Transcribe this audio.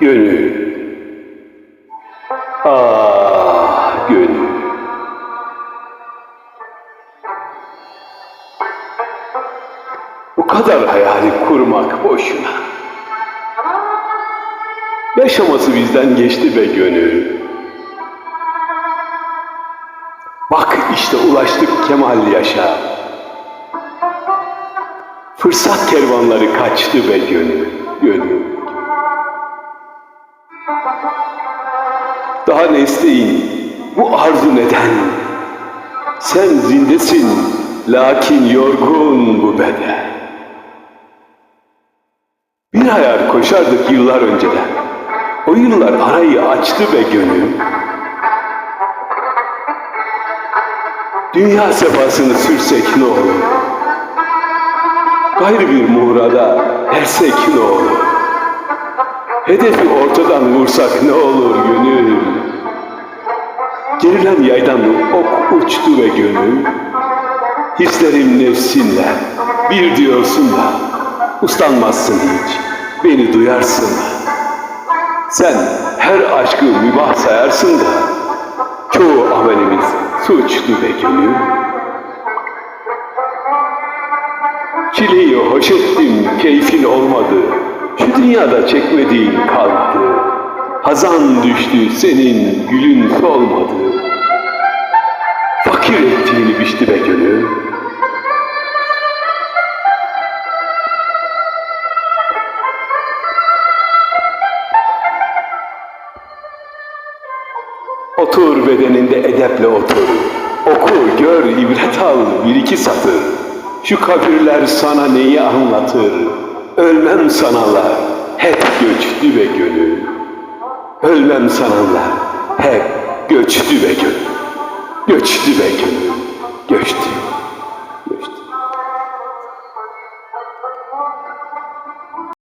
Gönül. Ah gönül. Bu kadar hayali kurmak boşuna. Yaşaması bizden geçti be gönül. Bak işte ulaştık Kemal Yaşa. Fırsat kervanları kaçtı be gönül, gönül. Daha ne isteyin, bu arzu neden? Sen zindesin, lakin yorgun bu beden. Bir hayal koşardık yıllar önceden. O yıllar arayı açtı be gönül. Dünya sefasını sürsek ne olur? Gayrı bir muhrada ersek ne olur? Hedefi ortadan vursak ne olur gönül? Gerilen yaydan ok uçtu ve gönül. Hislerim nefsinle bir diyorsun da uslanmazsın hiç, beni duyarsın. Sen her aşkı mübah sayarsın da çoğu amelimiz suçtu be gönül. Çileyi hoş ettim, keyfin olmadı. Şu dünyada çekmediğin kalmadı. Hazan düştü, senin gülün solmadı. Fakir ettiğini biçti be gönül. Otur bedeninde edeple otur. Oku, gör, ibret al bir iki satır. Şu kabirler sana neyi anlatır? Ölmem sananlar hep göçtü ve gönül. Ölmem sananlar hep göçtü ve gönül. Göçtü ve gönül, göçtü.